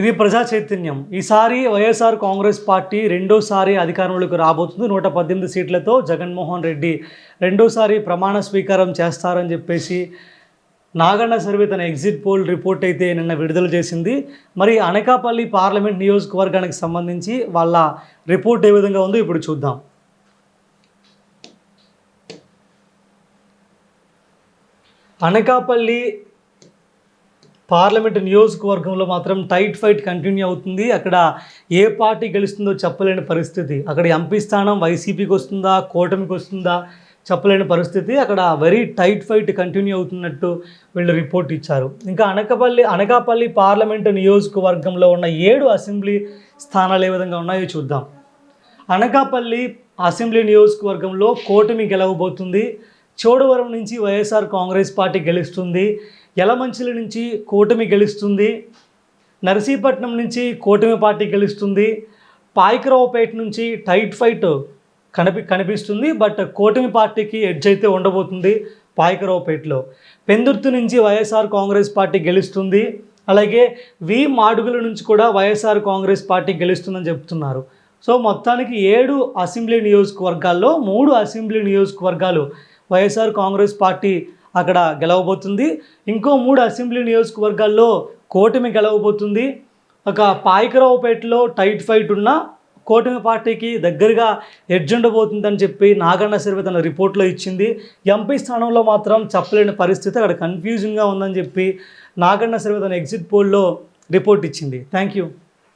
ఇది ప్రజా చైతన్యం. ఈసారి వైఎస్ఆర్ కాంగ్రెస్ పార్టీ రెండోసారి అధికారంలోకి రాబోతుంది. నూట పద్దెనిమిది సీట్లతో జగన్మోహన్ రెడ్డి రెండోసారి ప్రమాణ స్వీకారం చేస్తారని చెప్పేసి నాగన్న సర్వే తన ఎగ్జిట్ పోల్ రిపోర్ట్ అయితే నిన్న విడుదల చేసింది. మరి అనకాపల్లి పార్లమెంట్ నియోజకవర్గానికి సంబంధించి వాళ్ళ రిపోర్ట్ ఏ విధంగా ఉందో ఇప్పుడు చూద్దాం. అనకాపల్లి పార్లమెంట్ నియోజకవర్గంలో మాత్రం టైట్ ఫైట్ కంటిన్యూ అవుతుంది. అక్కడ ఏ పార్టీ గెలుస్తుందో చెప్పలేని పరిస్థితి. అక్కడ ఎంపీ స్థానం వైసీపీకి వస్తుందా కూటమికి వస్తుందా చెప్పలేని పరిస్థితి. అక్కడ వెరీ టైట్ ఫైట్ కంటిన్యూ అవుతున్నట్టు వీళ్ళు రిపోర్ట్ ఇచ్చారు. ఇంకా అనకాపల్లి అనకాపల్లి పార్లమెంటు నియోజకవర్గంలో ఉన్న ఏడు అసెంబ్లీ స్థానాలు ఏ విధంగా ఉన్నాయో చూద్దాం. అనకాపల్లి అసెంబ్లీ నియోజకవర్గంలో కూటమి గెలవబోతుంది. చోడవరం నుంచి వైఎస్ఆర్ కాంగ్రెస్ పార్టీ గెలుస్తుంది. యలమంచిల నుంచి కూటమి గెలుస్తుంది నరసీపట్నం నుంచి కూటమి పార్టీ గెలుస్తుంది పాయకరావుపేట నుంచి టైట్ ఫైట్ కనిపి కనిపిస్తుంది బట్ కూటమి పార్టీకి ఎడ్జ్ అయితే ఉండబోతుంది పాయకరావుపేటలో. పెందుర్తి నుంచి వైఎస్ఆర్ కాంగ్రెస్ పార్టీ గెలుస్తుంది అలాగే వి మాడుగుల నుంచి కూడా వైఎస్ఆర్ కాంగ్రెస్ పార్టీ గెలుస్తుందని చెప్తున్నారు. సో మొత్తానికి ఏడు అసెంబ్లీ నియోజకవర్గాల్లో మూడు అసెంబ్లీ నియోజకవర్గాలు వైఎస్ఆర్ కాంగ్రెస్ పార్టీ అక్కడ గెలవబోతుంది. ఇంకో మూడు అసెంబ్లీ నియోజకవర్గాల్లో కూటమి గెలవబోతుంది. ఒక పాయకరావుపేటలో టైట్ ఫైట్ ఉన్న కూటమి పార్టీకి దగ్గరగా ఎడ్జండబోతుందని చెప్పి నాగన్న సర్వే తన రిపోర్ట్లో ఇచ్చింది. ఎంపీ స్థానంలో మాత్రం చెప్పలేని పరిస్థితి అక్కడ కన్ఫ్యూజన్గా ఉందని చెప్పి నాగన్న సర్వే తన ఎగ్జిట్ పోల్లో రిపోర్ట్ ఇచ్చింది. Thank you